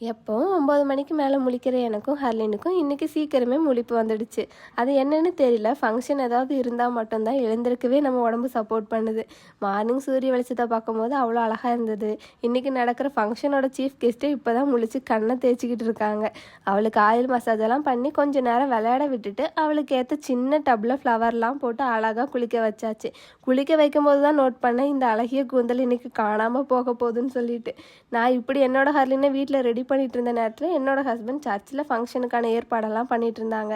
எப்போவும் ஒம்பது மணிக்கு மேலே முழிக்கிற எனக்கும் ஹர்லினுக்கும் இன்றைக்கி சீக்கிரமே முழிப்பு வந்துடுச்சு. அது என்னன்னு தெரியல. ஃபங்க்ஷன் ஏதாவது இருந்தால் மட்டும்தான் எழுந்திருக்கவே நம்ம உடம்பு சப்போர்ட் பண்ணுது. மார்னிங் சூரிய வெளிச்சத்தை பார்க்கும்போது அவ்வளோ அழகாக இருந்தது. இன்றைக்கி நடக்கிற ஃபங்க்ஷனோட சீஃப் கெஸ்ட்டு இப்போ தான் முழிச்சு கண்ணை தேய்ச்சிக்கிட்டு இருக்காங்க. அவளுக்கு ஆயில் மசாஜ் எல்லாம் பண்ணி கொஞ்சம் நேரம் விளையாட விட்டுட்டு அவளுக்கு ஏற்ற சின்ன டப்பில் ஃப்ளவர்லாம் போட்டு அழகாக குளிக்க வச்சாச்சு. குளிக்க வைக்கும்போது தான் நோட் பண்ணேன் இந்த அழகிய கூந்தல் இன்றைக்கி காணாமல் போக போகுதுன்னு சொல்லிட்டு. நான் இப்படி என்னோட ஹர்லினை வீட்டில் ரெடி பண்ணிட்டு இருந்த நேரத்தில் என்னோட ஹஸ்பண்ட் சர்ச்சில் ஃபங்க்ஷனுக்கான ஏற்பாடெல்லாம் பண்ணிட்டு இருந்தாங்க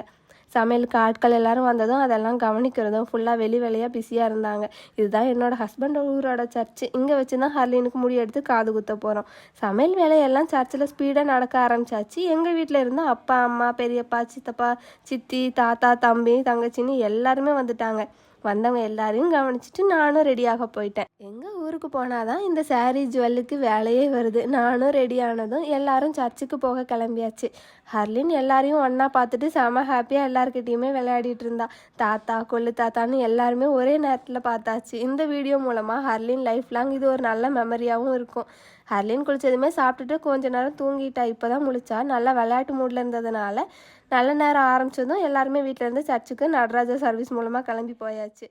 சமையலுக்கு ஆட்கள் எல்லாரும் வந்ததும் அதெல்லாம் கவனிக்கிறதும் ஃபுல்லாக வெளி வெளியாக பிஸியாக இருந்தாங்க. இதுதான் என்னோட ஹஸ்பண்ட் ஊரோட சர்ச்சு இங்கே வச்சு தான் ஹர்லினுக்கு முடி எடுத்து காது குத்த போகிறோம் சமையல் வேலையெல்லாம் சர்ச்சில் ஸ்பீடாக நடக்க ஆரம்பிச்சாச்சு. எங்கள் வீட்டில் இருந்தால் அப்பா அம்மா பெரியப்பா சித்தப்பா சித்தி தாத்தா தம்பி தங்கச்சின்னு எல்லாருமே வந்துட்டாங்க. வந்தவங்க எல்லாரையும் கவனிச்சிட்டு நானும் ரெடியாக போயிட்டேன். எங்கள் ஊருக்கு போனாதான் இந்த சாரீ ஜுவல்லுக்கு வேலையே வருது. நானும் ரெடி ஆனதும் எல்லாரும் சர்ச்சுக்கு போக கிளம்பியாச்சு. ஹர்லின் எல்லாரையும் ஒன்றா பார்த்துட்டு செம ஹாப்பியாக எல்லாருக்கிட்டேயுமே விளையாடிட்டு இருந்தா. தாத்தா கொள்ளு தாத்தான்னு எல்லாருமே ஒரே நேரத்தில் பார்த்தாச்சு. இந்த வீடியோ மூலமாக ஹர்லின் லைஃப் லாங் இது ஒரு நல்ல மெமரியாகவும் இருக்கும். ஹர்லின் குளிச்சதுமே சாப்பிட்டுட்டு கொஞ்ச நேரம் தூங்கிட்டா. இப்போ தான் முழிச்சா. நல்லா விளையாட்டு மூடில் இருந்ததுனால நல்ல நேரம் ஆரம்பிச்சதும் எல்லாருமே வீட்டிலேருந்து சர்ச்சுக்கு நடராஜா சர்வீஸ் மூலமாக கிளம்பி போயாச்சு.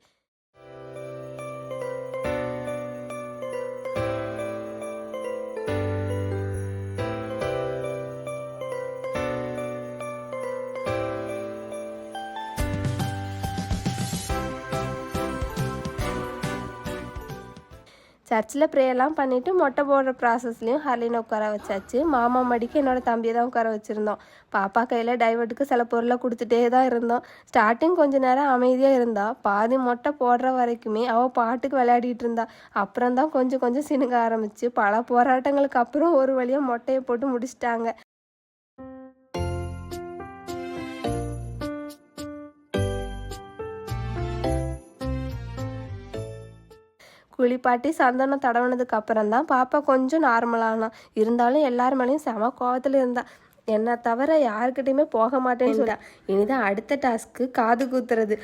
சர்ச்சில் ப்ரேயர்லாம் பண்ணிவிட்டு மொட்டை போடுற ப்ராசஸ்லையும் ஹர்லினை உட்கார வச்சாச்சு. மாமா மடிக்கு என்னோடய தம்பியை தான் உட்கார வச்சுருந்தோம். பாப்பா கையில் டைவர்ட்டுக்கு சில பொருளை கொடுத்துட்டே தான் இருந்தோம். ஸ்டார்டிங் கொஞ்ச நேரம் அமைதியாக இருந்தா பாதி மொட்டை போடுற வரைக்குமே அவள் பாட்டுக்கு விளையாடிட்டு இருந்தா. அப்புறம் தான் கொஞ்சம் கொஞ்சம் சினுங்க ஆரம்பிச்சு பல போராட்டங்களுக்கு அப்புறம் ஒரு வழியாக மொட்டையை போட்டு முடிச்சிட்டாங்க. குளிப்பாட்டி சந்தனம் தடவுனதுக்கு அப்புறம் தான் பாப்பா கொஞ்சம் நார்மலானா இருந்தாலும் எல்லார் மேலேயும் செம கோவத்தில் இருந்தா. என்னை தவிர யாருக்கிட்டையுமே போக மாட்டேன்னு சொல்லிட்டா. இனிதான் அடுத்த டாஸ்க்கு காது குத்துறது.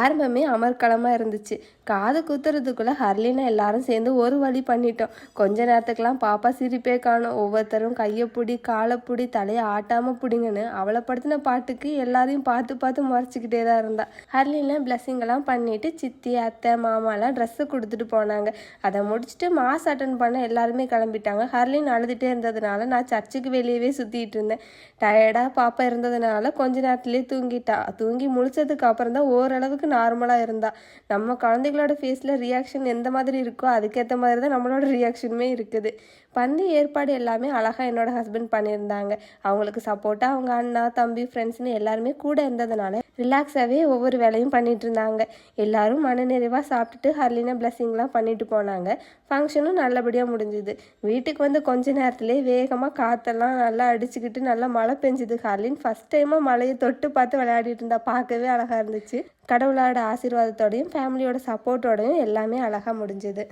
ஆரம்பமே அமர்க்களமாக இருந்துச்சு. காது குத்துறதுக்குள்ளே ஹர்லினா எல்லாரும் சேர்ந்து ஒரு வழி பண்ணிட்டோம். கொஞ்ச நேரத்துக்கெல்லாம் பாப்பா சிரிப்பே காணும். ஒவ்வொருத்தரும் கையை பிடி காலை பிடி தலையை ஆட்டாமல் பிடிங்கன்னு அவளை படுத்தின பாட்டுக்கு எல்லாரையும் பார்த்து பார்த்து முறைச்சிக்கிட்டே தான் இருந்தா. ஹர்லினா பிளஸ்ஸிங்கெல்லாம் பண்ணிட்டு சித்தி அத்தை மாமாலாம் ட்ரெஸ்ஸு கொடுத்துட்டு போனாங்க. அதை முடிச்சுட்டு மாஸ் அட்டன் பண்ண எல்லாருமே கிளம்பிட்டாங்க. ஹர்லின் அழுதுகிட்டே இருந்ததுனால நான் சர்ச்சுக்கு வெளியவே சுற்றிட்டு இருந்தேன். டயர்டாக பாப்பா இருந்ததுனால கொஞ்ச நேரத்துலேயே தூங்கிட்டா. தூங்கி முழிச்சதுக்கு அப்புறம் தான் அளவுக்கு நார்மலாக இருந்தா. நம்ம குழந்தைகளோட ஃபேஸில் ரியாக்ஷன் எந்த மாதிரி இருக்கோ அதுக்கேற்ற மாதிரி தான் நம்மளோட ரியாக்ஷனுமே இருக்குது. பந்தி ஏற்பாடு எல்லாமே அழகாக என்னோட ஹஸ்பண்ட் பண்ணியிருந்தாங்க. அவங்களுக்கு சப்போர்ட்டாக அவங்க அண்ணா தம்பி ஃப்ரெண்ட்ஸ்னு எல்லாருமே கூட இருந்ததுனால ரிலாக்ஸாகவே ஒவ்வொரு வேலையும் பண்ணிட்டு இருந்தாங்க. எல்லாரும் மனநிறைவாக சாப்பிட்டுட்டு ஹர்லினா பிளஸ்ஸிங்லாம் பண்ணிட்டு போனாங்க. ஃபங்க்ஷனும் நல்லபடியாக முடிஞ்சுது. வீட்டுக்கு வந்து கொஞ்ச நேரத்துலேயே வேகமாக காற்றெல்லாம் நல்லா அடிச்சுக்கிட்டு நல்லா மழை பெஞ்சுது ஹர்லின். ஃபஸ்ட் டைமாக மழையை தொட்டு பார்த்து விளையாடிட்டு இருந்தா பார்க்கவே அழகாக இருந்துச்சு. கடவுளோட ஆசீர்வாதத்தோடையும் ஃபேமிலியோட சப்போர்ட்டோடையும் எல்லாமே அழகாக முடிஞ்சுது.